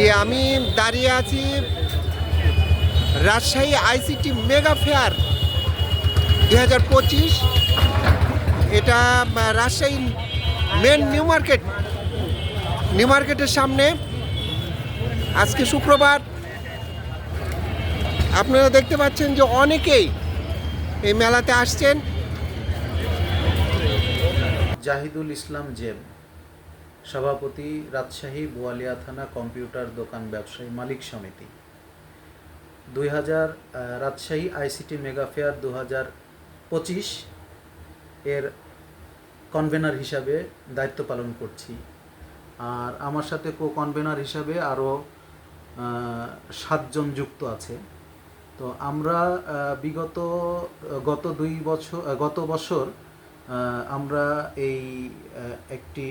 জি আমি দাঁড়িয়ে আছি রাজশাহী আইসিটি মেগা ফেয়ার দুই হাজার পঁচিশ। এটা Rajshahi main new market, new মার্কেটের সামনে। আজকে শুক্রবার। আপনারা দেখতে পাচ্ছেন যে অনেকেই এই মেলাতে আসছেন। জাহিদুল ইসলাম জেব। সভাপতি, রাজশাহী, বোয়ালিয়া থানা কম্পিউটার দোকান ব্যবসায়ী, মালিক সমিতি। দুই হাজার রাজশাহী আইসিটি মেগাফেয়ার দু হাজার পঁচিশ এর কনভেনার হিসাবে দায়িত্ব পালন করছি। আর আমার সাথে কো কনভেনার হিসাবে আরও সাতজন যুক্ত আছে। তো আমরা বিগত, গত দুই বছর গত বছর আমরা এই একটি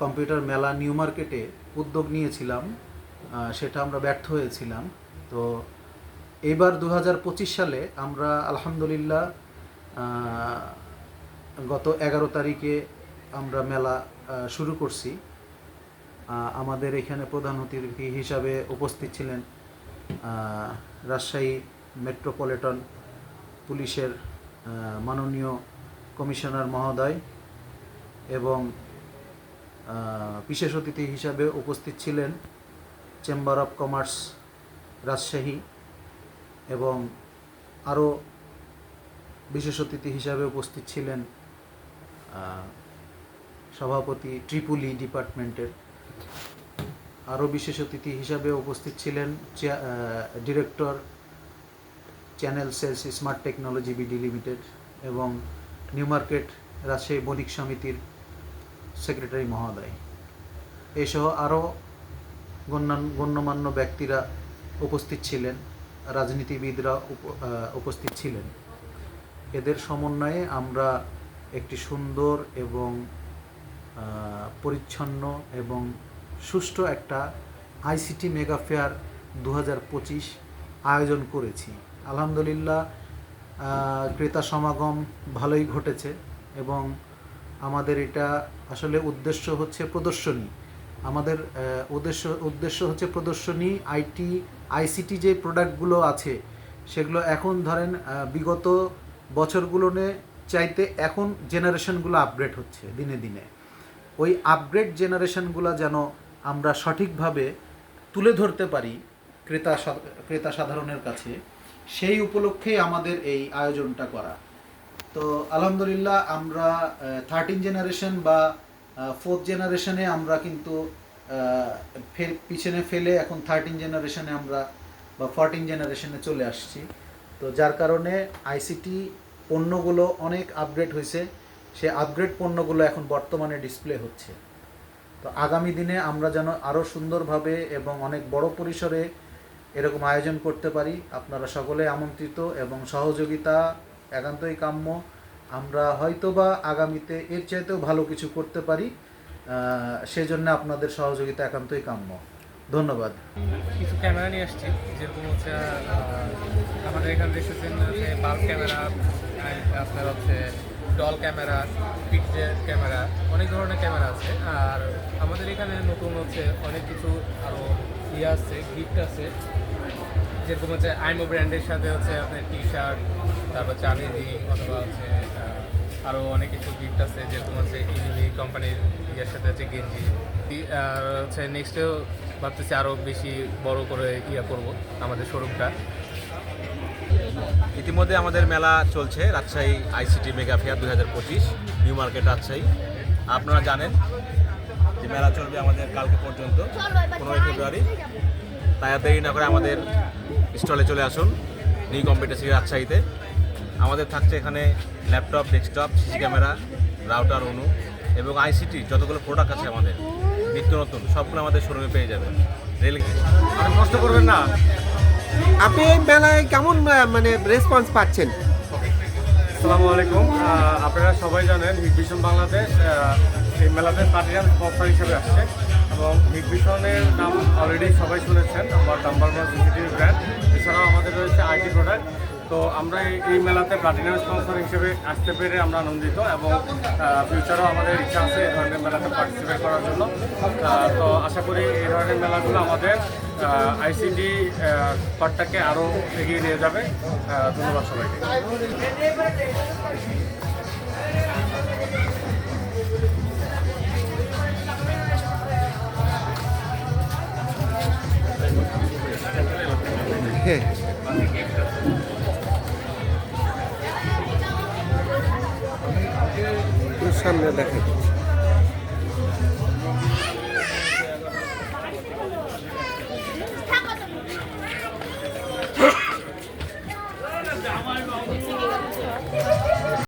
কম্পিউটার মেলা নিউ মার্কেটে উদ্যোগ নিয়েছিলাম সেটা আমরা ব্যর্থ হয়েছিলাম। তো এবার দু হাজার পঁচিশ সালে আমরা আলহামদুলিল্লাহ গত এগারো তারিখে আমরা মেলা শুরু করছি। আমাদের এখানে প্রধান অতিথি হিসাবে উপস্থিত ছিলেন রাজশাহী মেট্রোপলিটন পুলিশের মাননীয় কমিশনার মহোদয় এবং বিশেষ অতিথি হিসাবে উপস্থিত ছিলেন চেম্বার অফ কমার্স রাজশাহী এবং আরও বিশেষ অতিথি হিসাবে উপস্থিত ছিলেন সভাপতি ট্রিপুলি ডিপার্টমেন্টের। আরও বিশেষ অতিথি হিসাবে উপস্থিত ছিলেন director channel sales smart technology BD limited এবং নিউ মার্কেট রাজশাহী বণিক সমিতির সেক্রেটারি মহোদয়। এসহ আরও গণ্যমান্য ব্যক্তিরা উপস্থিত ছিলেন, রাজনীতিবিদরা উপ- উপস্থিত ছিলেন। এদের সমন্বয়ে আমরা একটি সুন্দর এবং পরিচ্ছন্ন এবং সুষ্ঠু একটা আইসিটি মেগা ফেয়ার দু হাজার পঁচিশ আয়োজন করেছি। আলহামদুলিল্লাহ ক্রেতা সমাগম ভালোই ঘটেছে এবং আমাদের এটা আসলে উদ্দেশ্য হচ্ছে প্রদর্শনী। আমাদের উদ্দেশ্য উদ্দেশ্য হচ্ছে প্রদর্শনী, আইটি, আইসিটি যে প্রোডাক্টগুলো আছে, সেগুলো এখন ধরেন বিগত বছরগুলোনে চাইতে এখন জেনারেশনগুলো আপগ্রেড হচ্ছে দিনে দিনে। ওই আপগ্রেড জেনারেশনগুলো যেন আমরা সঠিকভাবে তুলে ধরতে পারি ক্রেতা ক্রেতা সাধারণের কাছে, সেই উপলক্ষেই আমাদের এই আয়োজনটা করা। তো আলহামদুলিল্লাহ আমরা থার্টিন জেনারেশন বা ফোর্থ জেনারেশনে আমরা কিন্তু আহ, ফে- পিছনে ফেলে এখন থার্টিন জেনারেশনে আমরা বা ফোরটিন জেনারেশনে চলে আসছি। তো যার কারণে আইসিটি পণ্যগুলো অনেক আপগ্রেড হয়েছে। সে আপগ্রেড পণ্যগুলো এখন বর্তমানে ডিসপ্লে হচ্ছে। তো আগামী দিনে আমরা যেন আরও সুন্দরভাবে এবং অনেক বড় পরিসরে এরকম আয়োজন করতে পারি আপনারা সকলে আমন্ত্রিত এবং সহযোগিতা একান্তই কাম্য। আমরা হয়তোবা আগামীতে এর চাইতেও ভালো কিছু করতে পারি সেজন্য আপনাদের সহযোগিতা একান্তই কাম্য। ধন্যবাদ। কিছু ক্যামেরা নিয়ে আসছি, যেরকম হচ্ছে আমাদের এখানে এসেছেন যে বাল্ব ক্যামেরা আপনার হচ্ছে ডল ক্যামেরা পিকচার ক্যামেরা, অনেক ধরনের ক্যামেরা আছে। আর আমাদের এখানে নতুন হচ্ছে অনেক কিছু আরও ইয়ে আছে, গিফট আছে। যেরকম হচ্ছে আইমো ব্র্যান্ডের সাথে হচ্ছে আপনার টি শার্ট তারপর চাঁদিনি অথবা হচ্ছে আরও অনেক কিছু গিফট আছে যেরকম হচ্ছে ইউনি কোম্পানির ইয়ের সাথে হচ্ছে গেঞ্জি আর হচ্ছে নেক্সটেও ভাবতেছি আরও বেশি বড় করে ইয়ে করব আমাদের শোরুমটা ইতিমধ্যে আমাদের মেলা চলছে রাজশাহী আইসিটি মেগা ফেয়ার দুই হাজার পঁচিশ নিউ মার্কেট রাজশাহী। আপনারা জানেন যে মেলা চলবে আমাদের কালকে পর্যন্ত পনেরোই ফেব্রুয়ারি। তাই দেরি না করে আমাদের স্টলে চলে আসুন নিউ কম্পিউটার সিটি রাজশাহীতে। আমাদের থাকছে এখানে laptop desktop CC camera router অনু এবং আইসিটি যতগুলো প্রোডাক্ট আছে আমাদের, নিত্য নতুন, সবগুলো আমাদের শোরুমে পেয়ে যাবেন। রেল আর কষ্ট করবেন না। আপনি এই মেলায় কেমন মানে রেসপন্স পাচ্ছেন? আসসালামু আলাইকুম। আপনারা সবাই জানেন হিগভিশন বাংলাদেশ এই মেলাতে পার্টিয়ান স্পন্সর হিসেবে আসছে এবং হিগভিশনের নাম অলরেডি সবাই শুনেছেন, আমার নাম্বার ওয়ান সিসিটিভি ব্র্যান্ড এছাড়াও আমাদের রয়েছে আইটি প্রোডাক্ট তো আমরা এই- মেলাতে প্লাটিনাম স্পন্সর হিসেবে আসতে পেরে আমরা আনন্দিত এবং ফিউচারও আমাদের ইচ্ছা আছে এই ধরনের মেলাতে পার্টিসিপেট করার জন্য। তো আশা করি এই ধরনের মেলাগুলো আমাদের আইসিডি পার্টটাকে আরও এগিয়ে নিয়ে যাবে। ধন্যবাদ সবাইকে। হ্যাঁ সামনে দেখেন